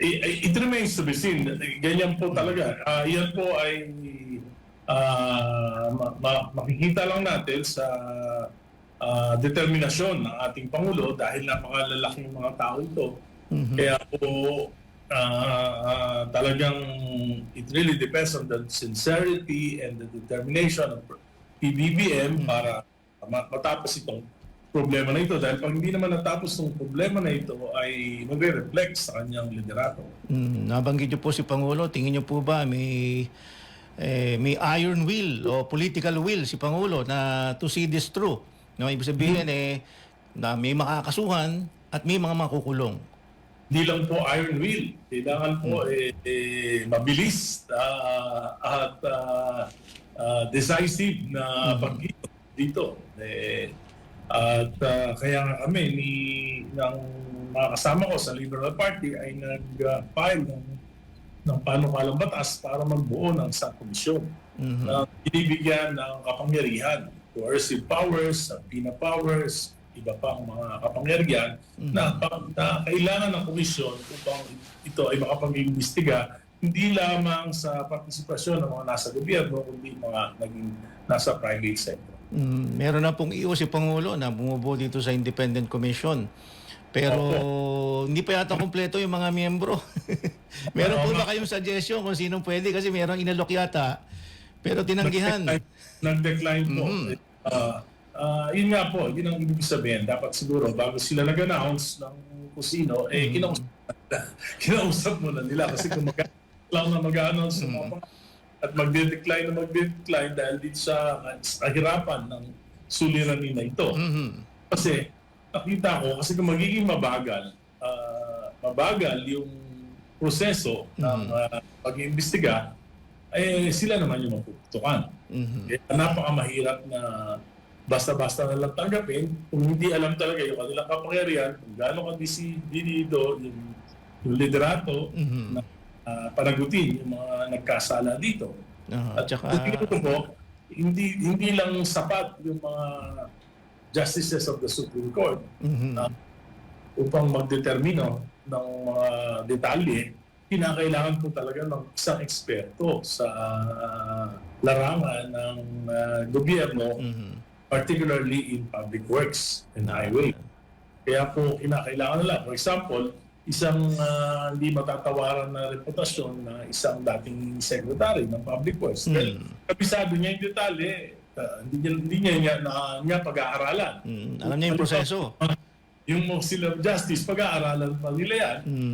it, it remains to be seen. Ganyan po talaga. Ah, yan po ay ah, ma- ma- makikita lang natin sa ah, determinasyon ng ating Pangulo dahil napakalalaking mga tao ito. Kaya po ah, ah, talagang it really depends on the sincerity and the determination of PBBM para ma- matapos itong problema na ito. Dahil pag hindi naman natapos itong problema na ito ay magre-reflect sa kanyang liderato. Mm, nabanggit niyo po si Pangulo, tingin niyo po ba may eh, may iron will o political will si Pangulo na to see this through? No, ibig sabihin eh na may makakasuhan at may mga makukulong. Hindi lang po iron will. Kailangan po eh, eh, mabilis ah, at ah, ah, decisive na pagkito dito. Eh, at ah, kaya nga kami ni ng mga kasama ko sa Liberal Party ay nag-file ng ng panukalang batas para magbuo ng isang komisyon Mhm. na binibigyan ng kapangyarihan, coercive powers, subpoena powers, iba pang mga kapangyarihan na, na kailangan ng komisyon upang ito ay makapag-imbestiga hindi lamang sa partisipasyon ng mga nasa gobyerno, kundi mga naging nasa private sector. Mm, meron na pong iyo si Pangulo na bumubuo dito sa Independent Commission. Pero hindi pa yata kumpleto yung mga miyembro. meron po ba kayong suggestion kung sinong pwede? Kasi merong inalok yata. Pero tinanggihan. Nag-decline po. Ah, ah, yun nga po, yun ang ibig sabihin. Dapat siguro, bago sila nag-announce ng kusino, eh, kinausap, kinausap muna nila. Kasi kung mag- lang na mag-announce ng mga pang- at magde-decline na magde-decline dahil dito sa kahirapan ng suliranin na ito. Mhm. Kasi nakita ko, kasi kung magiging mabagal, ah, mabagal yung proseso ng ah, pag-iimbestiga, eh sila naman yung mapuputukan. Mhm. Kaya napakamahirap na basta-basta na lang tanggapin kung hindi alam talaga yung kanilang kapangyarihan, kung gaano ka disidido, yung, yung liderato Mhm. na ah, panagutin yung mga nagkasala dito. Aha, At tsaka, po, hindi, hindi lang sapat yung mga justices of the Supreme Court Mhm. na upang magdetermino ng mga detalye, kinakailangan po talaga ng isang eksperto sa ah, larangan ng ah, gobyerno, Mhm. particularly in public works and highway. Kaya po kinakailangan nila. For example, isang ah, hindi matatawaran na reputasyon na isang dating secretary ng public works. Dahil kabisado niya yung detalye, ah, hindi niya, hindi niya, niya, na, niya pag-aaralan. Mhm. Alam niya yung proseso. Yung of Justice, pag-aaralan pa nila yan. Mhm.